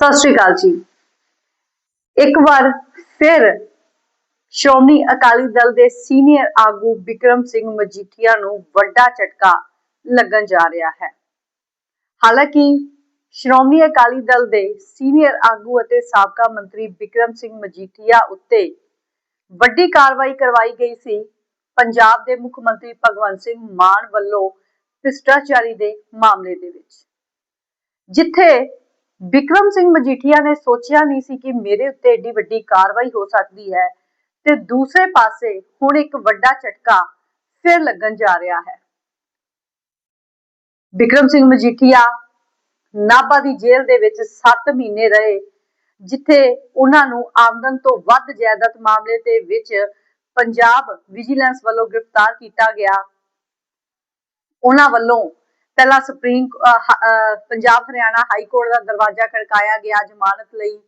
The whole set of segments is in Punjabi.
ਸਤਿ ਸ਼੍ਰੀ ਅਕਾਲ ਜੀ। ਇੱਕ ਵਾਰ ਫਿਰ ਸ਼੍ਰੋਮਣੀ ਅਕਾਲੀ ਦਲ ਦੇ ਸੀਨੀਅਰ ਆਗੂ ਵਿਕਰਮ ਸਿੰਘ ਮਜੀਠੀਆ ਨੂੰ ਵੱਡਾ ਝਟਕਾ ਲੱਗਣ ਜਾ ਰਿਹਾ ਹੈ। ਹਾਲਾਂਕਿ ਸ਼੍ਰੋਮਣੀ ਅਕਾਲੀ ਦਲ ਦੇ ਸੀਨੀਅਰ ਆਗੂ ਅਤੇ ਸਾਬਕਾ ਮੰਤਰੀ ਵਿਕਰਮ ਸਿੰਘ ਮਜੀਠੀਆ ਉੱਤੇ ਵੱਡੀ ਕਾਰਵਾਈ ਕਰਵਾਈ ਗਈ ਸੀ। ਪੰਜਾਬ ਦੇ ਮੁੱਖ ਮੰਤਰੀ ਭਗਵੰਤ ਸਿੰਘ ਮਾਨ ਵੱਲੋਂ ਭ੍ਰਿਸ਼ਟਾਚਾਰੀ ਦੇ ਮਾਮਲੇ ਦੇ ਵਿੱਚ, ਜਿੱਥੇ ਵਿਕਰਮ ਸਿੰਘ ਮਜੀਠੀਆ ਨੇ ਸੋਚਿਆ ਨਹੀਂ ਸੀ ਕਿ ਮੇਰੇ ਉੱਤੇ ਏਡੀ ਵੱਡੀ ਕਾਰਵਾਈ ਹੋ ਸਕਦੀ ਹੈ ਤੇ ਦੂਸਰੇ ਪਾਸੇ ਹੁਣ ਇੱਕ ਵੱਡਾ ਝਟਕਾ ਫਿਰ ਲੱਗਣ ਜਾ ਰਿਹਾ ਹੈ। ਵਿਕਰਮ ਸਿੰਘ ਮਜੀਠੀਆ ਨਾਭਾ ਦੀ ਜੇਲ੍ਹ ਦੇ ਵਿੱਚ 7 ਮਹੀਨੇ ਰਹੇ, ਜਿੱਥੇ ਉਹਨਾਂ ਨੂੰ ਆਮਦਨ ਤੋਂ ਵੱਧ ਜਾਇਦਾਦ ਮਾਮਲੇ ਦੇ ਵਿੱਚ ਪੰਜਾਬ ਵਿਜੀਲੈਂਸ ਵੱਲੋਂ ਗ੍ਰਿਫਤਾਰ ਕੀਤਾ ਗਿਆ। ਉਹਨਾਂ ਵੱਲੋਂ ਪਹਿਲਾਂ supreme Punjab Haryana high court ਦਾ ਦਰਵਾਜ਼ਾ ਖੜਕਾਇਆ ਗਿਆ, ਜ਼ਮਾਨਤ ਲਈ।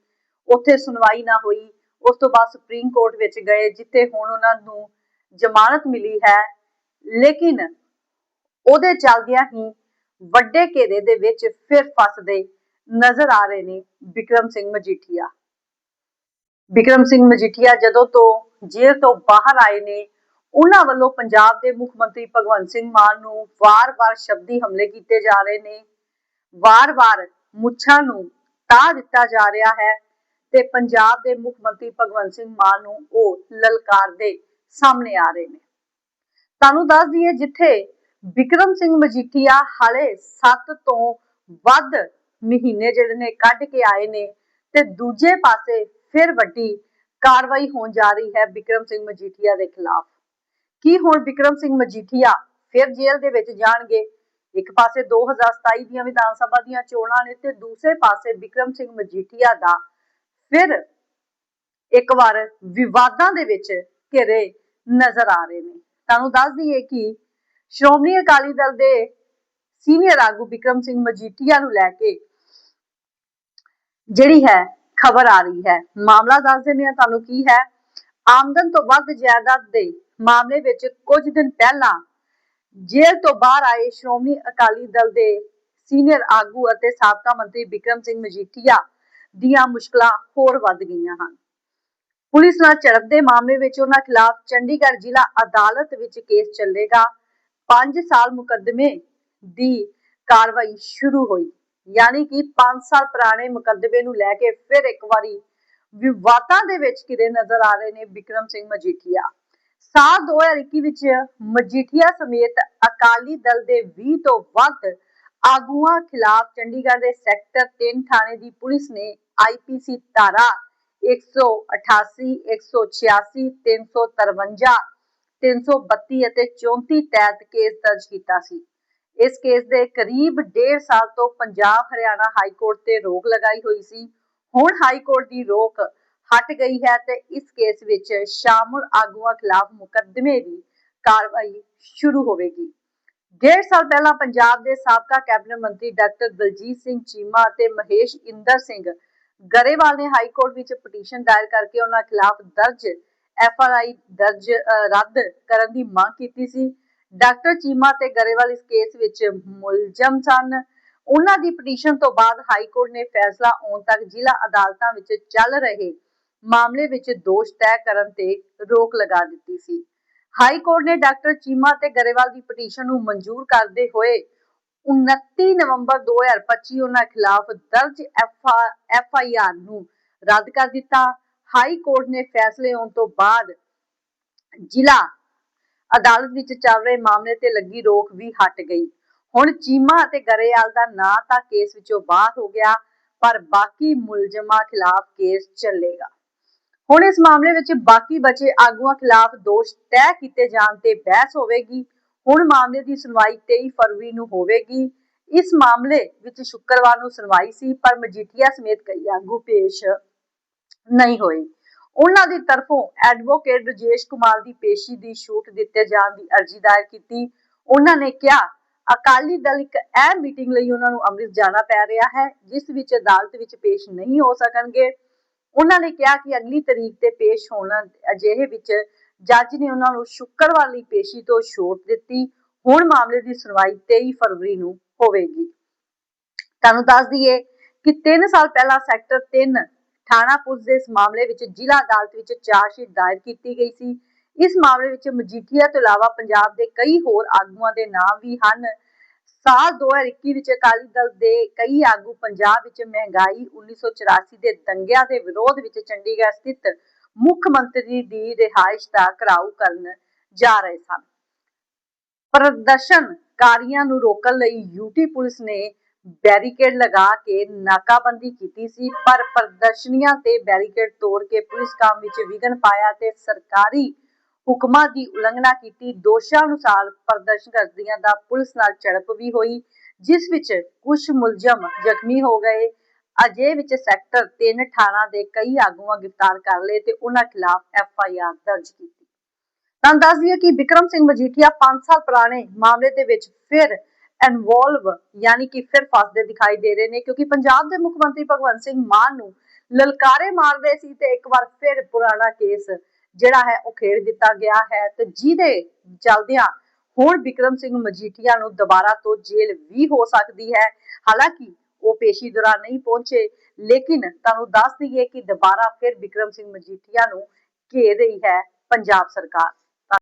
ਉੱਥੇ ਸੁਣਵਾਈ ਨਾ ਹੋਈ। ਉਸ ਤੋਂ ਬਾਅਦ ਸੁਪਰੀਮ ਕੋਰਟ ਵਿੱਚ ਗਏ, ਜਿੱਥੇ ਹੁਣ ਉਹਨਾਂ ਨੂੰ ਜ਼ਮਾਨਤ ਮਿਲੀ ਹੈ। ਲੇਕਿਨ ਉਹਦੇ ਚੱਲਦਿਆਂ ਹੀ ਵੱਡੇ ਘੇਰੇ ਦੇ ਵਿੱਚ ਫਿਰ ਫਸਦੇ ਨਜ਼ਰ ਆ ਰਹੇ ਨੇ ਵਿਕਰਮ ਸਿੰਘ ਮਜੀਠੀਆ। ਵਿਕਰਮ ਸਿੰਘ ਮਜੀਠੀਆ ਜਦੋਂ ਤੋਂ ਜੇਲ੍ਹ ਤੋਂ ਬਾਹਰ ਆਏ ਨੇ ਉਹਨਾਂ ਵੱਲੋਂ ਪੰਜਾਬ ਦੇ ਮੁੱਖ ਮੰਤਰੀ ਭਗਵੰਤ ਸਿੰਘ ਮਾਨ ਨੂੰ ਵਾਰ-ਵਾਰ ਸ਼ਬਦੀ ਹਮਲੇ ਕੀਤੇ ਜਾ ਰਹੇ ਨੇ। ਵਾਰ-ਵਾਰ ਮੁੱਛਾਂ ਨੂੰ ਤਾ ਦਿੱਤਾ ਜਾ ਰਿਹਾ ਹੈ ਤੇ ਪੰਜਾਬ ਦੇ ਮੁੱਖ ਮੰਤਰੀ ਭਗਵੰਤ ਸਿੰਘ ਮਾਨ ਨੂੰ ਉਹ ਲਲਕਾਰਦੇ ਸਾਹਮਣੇ ਆ ਰਹੇ ਨੇ। ਤੁਹਾਨੂੰ ਦੱਸ ਦਈਏ ਜਿੱਥੇ ਵਿਕਰਮ ਸਿੰਘ ਮਜੀਠੀਆ ਹਾਲੇ 7 ਤੋਂ ਵੱਧ ਮਹੀਨੇ ਜਿਹੜੇ ਨੇ ਕੱਢ ਕੇ ਆਏ ਨੇ ਤੇ ਦੂਜੇ ਪਾਸੇ ਫਿਰ ਵੱਡੀ ਕਾਰਵਾਈ ਹੋਣ ਜਾ ਰਹੀ ਹੈ ਵਿਕਰਮ ਸਿੰਘ ਮਜੀਠੀਆ ਦੇ ਖਿਲਾਫ। ਕੀ ਹੁਣ ਵਿਕਰਮ ਸਿੰਘ ਮਜੀਠੀਆ ਫਿਰ ਜੇਲ੍ਹ ਦੇ ਵਿੱਚ ਜਾਣਗੇ? ਇੱਕ ਪਾਸੇ 2027 ਦੀਆਂ ਵਿਧਾਨ ਸਭਾ ਦੀਆਂ ਚੋਣਾਂ ਨੇ ਤੇ ਦੂਸਰੇ ਪਾਸੇ ਵਿਕਰਮ ਸਿੰਘ ਮਜੀਠੀਆ ਦਾ ਫਿਰ ਇੱਕ ਵਾਰ ਵਿਵਾਦਾਂ ਦੇ ਵਿੱਚ ਘਿਰੇ ਨਜ਼ਰ ਆ ਰਹੇ ਨੇ। ਤੁਹਾਨੂੰ ਦੱਸ ਦਈਏ ਕਿ ਸ਼੍ਰੋਮਣੀ ਅਕਾਲੀ ਦਲ ਦੇ ਸੀਨੀਅਰ ਆਗੂ ਵਿਕਰਮ ਸਿੰਘ ਮਜੀਠੀਆ ਨੂੰ ਲੈ ਕੇ ਜਿਹੜੀ ਹੈ, ਖਬਰ ਆ ਰਹੀ ਹੈ। ਮਾਮਲਾ ਦੱਸ ਦਿੰਦੇ ਹਾਂ ਤੁਹਾਨੂੰ ਕੀ ਹੈ। ਆਮਦਨ ਤੋਂ ਵੱਧ ਜਾਇਦਾਦ ਦੇ ਮਾਮਲੇ ਵਿੱਚ ਕੁਝ ਦਿਨ ਪਹਿਲਾਂ ਜੇਲ੍ਹ ਤੋਂ ਬਾਹਰ ਆਏ ਸ਼੍ਰੋਮਣੀ ਅਕਾਲੀ ਦਲ ਦੇ ਸੀਨੀਅਰ ਆਗੂ ਅਤੇ ਸਾਬਕਾ ਮੰਤਰੀ ਵਿਕਰਮ ਸਿੰਘ ਮਜੀਠੀਆ ਦੀਆਂ ਮੁਸ਼ਕਲਾਂ ਹੋਰ ਵੱਧ ਗਈਆਂ ਹਨ। ਪੁਲਿਸ ਨਾਲ ਝੜਪ ਦੇ ਮਾਮਲੇ ਵਿੱਚ ਉਹਨਾਂ ਖਿਲਾਫ ਚੰਡੀਗੜ੍ਹ ਜ਼ਿਲ੍ਹਾ ਅਦਾਲਤ ਵਿੱਚ ਕੇਸ ਚੱਲੇਗਾ। 5 ਸਾਲ ਮੁਕੱਦਮੇ ਦੀ ਕਾਰਵਾਈ ਸ਼ੁਰੂ ਹੋਈ, ਯਾਨੀ ਕਿ 5 ਸਾਲ ਪੁਰਾਣੇ ਮੁਕੱਦਮੇ ਨੂੰ ਲੈ ਕੇ ਫਿਰ ਇੱਕ ਵਾਰੀ ਵਿਵਾਦਾਂ ਦੇ ਵਿੱਚ ਕਿਰੇ ਨਜ਼ਰ ਆ ਰਹੇ ਨੇ ਵਿਕਰਮ ਸਿੰਘ ਮਜੀਠੀਆ। ਸਾਲ 2021 ਵਿੱਚ ਮਜੀਠੀਆ ਸਮੇਤ ਅਕਾਲੀ ਦਲ ਦੇ 20 ਤੋਂ ਵੱਧ ਆਗੂਆਂ ਖਿਲਾਫ ਚੰਡੀਗੜ੍ਹ ਦੇ ਸੈਕਟਰ 3 ਥਾਣੇ ਦੀ ਪੁਲਿਸ ਨੇ ਆਈਪੀਸੀ ਧਾਰਾ 188 186 353 332 ਅਤੇ 34 ਤਹਿਤ ਕੇਸ ਦਰਜ ਕੀਤਾ ਸੀ। ਇਸ ਕੇਸ ਦੇ ਕਰੀਬ 1.5 ਸਾਲ ਤੋਂ ਪੰਜਾਬ, ਹਰਿਆਣਾ ਹਾਈ ਕੋਰਟ ਤੇ ਰੋਕ ਲਗਾਈ ਹੋਈ ਸੀ। ਹੁਣ ਹਾਈ ਕੋਰਟ ਦੀ ਰੋਕ ਹਟ ਗਈ ਹੈ ਤੇ ਇਸ ਕੇਸ ਵਿੱਚ ਸ਼ਾਮਲ ਆਗੂਆਂ ਖਿਲਾਫ ਮੁਕੱਦਮੇ ਦੀ ਕਾਰਵਾਈ ਸ਼ੁਰੂ ਹੋਵੇਗੀ। ਡੇਢ ਸਾਲ ਪਹਿਲਾਂ ਪੰਜਾਬ ਦੇ ਸਾਬਕਾ ਕੈਬਨਿਟ ਮੰਤਰੀ ਡਾਕਟਰ ਦਲਜੀਤ ਸਿੰਘ ਚੀਮਾ ਅਤੇ ਮਹੇਸ਼ ਇੰਦਰ ਸਿੰਘ ਗਰੇਵਾਲ ਨੇ ਹਾਈ ਕੋਰਟ ਵਿੱਚ ਪਟੀਸ਼ਨ ਦਾਇਰ ਕਰਕੇ ਉਹਨਾਂ ਖਿਲਾਫ ਦਰਜ, ਐਫ ਆਰ ਆਈ ਦਰਜ ਰੱਦ ਕਰਨ ਦੀ ਮੰਗ ਕੀਤੀ ਸੀ। ਡਾਕਟਰ ਚੀਮਾ ਤੇ ਗਰੇਵਾਲ ਇਸ ਕੇਸ ਵਿੱਚ ਮੁਲਜ਼ਮ ਸਨ। ਉਹਨਾਂ ਦੀ ਪਟੀਸ਼ਨ ਤੋਂ ਬਾਅਦ ਹਾਈ ਕੋਰਟ ਨੇ ਫੈਸਲਾ ਆਉਣ ਤੱਕ ਜ਼ਿਲ੍ਹਾ ਅਦਾਲਤਾਂ ਵਿੱਚ ਚੱਲ ਰਹੇ ਮਾਮਲੇ ਵਿੱਚ ਦੋਸ਼ ਤੈਅ ਕਰਨ ਤੇ ਰੋਕ ਲਗਾ ਦਿੱਤੀ ਸੀ। ਹਾਈ ਕੋਰਟ ਨੇ ਡਾਕਟਰ ਚੀਮਾ ਤੇ ਗਰੇਵਾਲ ਦੀ ਪਟੀਸ਼ਨ ਨੂੰ ਮਨਜ਼ੂਰ ਕਰਦੇ ਹੋਏ 29 ਨਵੰਬਰ 2025 ਉਹਨਾਂ ਖਿਲਾਫ ਦਰਜ ਐਫ ਆਈ ਆਰ ਨੂੰ ਰੱਦ ਕਰ ਦਿੱਤਾ। ਹਾਈ ਕੋਰਟ ਨੇ ਫੈਸਲੇ ਆਉਣ ਤੋਂ ਬਾਅਦ ਜ਼ਿਲ੍ਹਾ ਅਦਾਲਤ ਵਿੱਚ ਚੱਲ ਰਹੇ ਮਾਮਲੇ ਤੇ ਲੱਗੀ ਰੋਕ ਵੀ ਹਟ ਗਈ। ਹੁਣ ਚੀਮਾ ਅਤੇ ਗਰੇਵਾਲ ਦਾ ਨਾਂ ਤਾਂ ਕੇਸ ਵਿੱਚੋਂ ਬਾਹਰ ਹੋ ਗਿਆ, ਪਰ ਬਾਕੀ ਮੁਲਜ਼ਮਾਂ ਖਿਲਾਫ ਕੇਸ ਚੱਲੇਗਾ। ਹੁਣ ਇਸ ਮਾਮਲੇ ਵਿੱਚ ਬਾਕੀ ਬਚੇ ਆਗੂਆਂ ਖਿਲਾਫ ਦੋਸ਼ ਤੈਅ ਕੀਤੇ ਜਾਣ ਤੇ ਬਹਿਸ ਹੋਵੇਗੀ। ਹੁਣ ਮਾਮਲੇ ਦੀ ਸੁਣਵਾਈ 23 ਫਰਵਰੀ ਨੂੰ ਹੋਵੇਗੀ। ਇਸ ਮਾਮਲੇ ਵਿੱਚ ਸ਼ੁੱਕਰਵਾਰ ਨੂੰ ਸੁਣਵਾਈ ਸੀ, ਪਰ ਮਜੀਠੀਆ ਸਮੇਤ ਕਈ ਆਗੂ ਪੇਸ਼ ਨਹੀਂ ਹੋਏ। ਉਹਨਾਂ ਦੀ ਤਰਫੋਂ ਐਡਵੋਕੇਟ ਰਜੇਸ਼ ਕੁਮਾਰ ਦੀ ਪੇਸ਼ੀ ਦੀ ਛੂਟ ਦਿੱਤੇ ਜਾਣ ਦੀ ਅਰਜ਼ੀ ਦਾਇਰ ਕੀਤੀ। ਉਹਨਾਂ ਨੇ ਕਿਹਾ, ਅਕਾਲੀ ਦਲ ਇੱਕ ਅਹਿਮ ਮੀਟਿੰਗ ਲਈ ਉਹਨਾਂ ਨੂੰ ਅੰਮ੍ਰਿਤ ਜਾਣਾ ਪੈ ਰਿਹਾ ਹੈ, ਜਿਸ ਵਿੱਚ ਅਦਾਲਤ ਵਿੱਚ ਪੇਸ਼ ਨਹੀਂ ਹੋ ਸਕਣਗੇ। ਉਹਨਾਂ ਨੇ ਕਿਹਾ ਕਿ ਅਗਲੀ ਤਰੀਕ ਤੇ ਪੇਸ਼ ਹੋਣਾ ਅਜਿਹੇ ਵਿੱਚ ਜੱਜ ਨੇ ਉਹਨਾਂ ਨੂੰ ਸ਼ੁੱਕਰਵਾਰ ਲਈ ਪੇਸ਼ੀ ਤੋਂ ਛੋਟ ਦਿੱਤੀ। ਹੁਣ ਮਾਮਲੇ ਦੀ ਸੁਣਵਾਈ 23 ਫਰਵਰੀ ਨੂੰ ਹੋਵੇਗੀ। ਤੁਹਾਨੂੰ ਦੱਸ ਦਈਏ ਕਿ 3 ਸਾਲ ਪਹਿਲਾਂ ਸੈਕਟਰ 3 ਥਾਣਾ ਪੁਲਿਸ ਦੇ ਇਸ ਮਾਮਲੇ ਵਿੱਚ ਜ਼ਿਲ੍ਹਾ ਅਦਾਲਤ ਵਿੱਚ ਚਾਰਜਸ਼ੀਟ ਦਾਇਰ ਕੀਤੀ ਗਈ ਸੀ। ਇਸ ਮਾਮਲੇ ਵਿੱਚ ਮਜੀਠੀਆ ਤੋਂ ਇਲਾਵਾ ਪੰਜਾਬ ਦੇ ਕਈ ਹੋਰ ਆਗੂਆਂ ਦੇ ਨਾਮ ਵੀ ਹਨ। ਸਾਲ 2021 ਵਿੱਚ ਅਕਾਲੀ ਦਲ ਦੇ ਕਈ ਆਗੂ ਪੰਜਾਬ ਵਿੱਚ ਮਹਿੰਗਾਈ 1984 ਦੇ ਦੰਗਿਆਂ ਦੇ ਵਿਰੋਧ ਵਿੱਚ ਚੰਡੀਗੜ੍ਹ ਸਥਿਤ ਮੁੱਖ ਮੰਤਰੀ ਦੀ ਰਿਹਾਇਸ਼ ਦਾ ਘਰਾਓ ਕਰਨ ਜਾ ਰਹੇ ਸਨ। ਪ੍ਰਦਰਸ਼ਨਕਾਰੀਆਂ ਨੂੰ ਰੋਕਣ ਲਈ ਯੂਟੀ ਪੁਲਿਸ ਨੇ ਬੈਰੀਕੇਡ ਲਗਾ ਕੇ ਨਾਕਾਬੰਦੀ ਕੀਤੀ ਸੀ, ਪਰ ਪ੍ਰਦਰਸ਼ਨੀਆਂ ਤੇ ਬੈਰੀਕੇਡ ਤੋੜ ਕੇ ਪੁਲਿਸ ਕੰਮ ਵਿੱਚ ਵਿਘਨ ਪਾਇਆ ਤੇ ਸਰਕਾਰੀ ਹੁਕਮਾਂ ਦੀ ਉਲੰਘਣਾ ਕੀਤੀ, ਦੋਸ਼ਾਂ ਅਨੁਸਾਰ ਪ੍ਰਦਰਸ਼ਨਕਾਰੀਆਂ ਦਾ ਪੁਲਿਸ ਨਾਲ ਝੜਪ ਵੀ ਹੋਈ, ਜਿਸ ਵਿੱਚ ਕੁਝ ਮੁਲਜ਼ਮ ਜ਼ਖਮੀ ਹੋ ਗਏ। ਅਜੇ ਵਿੱਚ ਸੈਕਟਰ 3 ਥਾਣਾ ਦੇ ਕਈ ਆਗੂਆਂ ਗ੍ਰਿਫਤਾਰ ਕਰ ਲਏ ਤੇ ਉਹਨਾਂ ਖਿਲਾਫ ਐਫ ਆਈ ਆਰ ਦਰਜ ਕੀਤੀ। ਤੁਹਾਨੂੰ ਦੱਸ ਦਈਏ ਕਿ ਵਿਕਰਮ ਸਿੰਘ ਮਜੀਠੀਆ 5 ਸਾਲ ਪੁਰਾਣੇ ਮਾਮਲੇ ਦੇ ਵਿੱਚ ਫਿਰ ਇਨਵੋਲਵ ਯਾਨੀ ਕਿ ਫਿਰ ਫਸਦੇ ਦਿਖਾਈ ਦੇ ਰਹੇ ਨੇ, ਕਿਉਂਕਿ ਪੰਜਾਬ ਦੇ ਮੁੱਖ ਮੰਤਰੀ ਭਗਵੰਤ ਸਿੰਘ ਮਾਨ ਨੂੰ ਲਲਕਾਰੇ ਮਾਰਦੇ ਸੀ ਤੇ ਇੱਕ ਵਾਰ ਫਿਰ ਪੁਰਾਣਾ ਕੇਸ ਜਿਹੜਾ ਹੈ ਉਹ ਖੇਡ ਦਿੱਤਾ ਗਿਆ ਹੈ ਤੇ ਜਿਹਦੇ ਚਲਦਿਆਂ ਹੁਣ ਵਿਕਰਮ ਸਿੰਘ ਮਜੀਠੀਆ ਨੂੰ ਦੁਬਾਰਾ ਤੋਂ ਜੇਲ੍ਹ ਵੀ ਹੋ ਸਕਦੀ ਹੈ। ਹਾਲਾਂਕਿ ਉਹ ਪੇਸ਼ੀ ਦੌਰਾਨ ਨਹੀਂ ਪਹੁੰਚੇ, ਲੇਕਿਨ ਤੁਹਾਨੂੰ ਦੱਸ ਦਈਏ ਕਿ ਦੁਬਾਰਾ ਫਿਰ ਵਿਕਰਮ ਸਿੰਘ ਮਜੀਠੀਆ ਨੂੰ ਘੇਰ ਰਹੀ ਹੈ ਪੰਜਾਬ ਸਰਕਾਰ।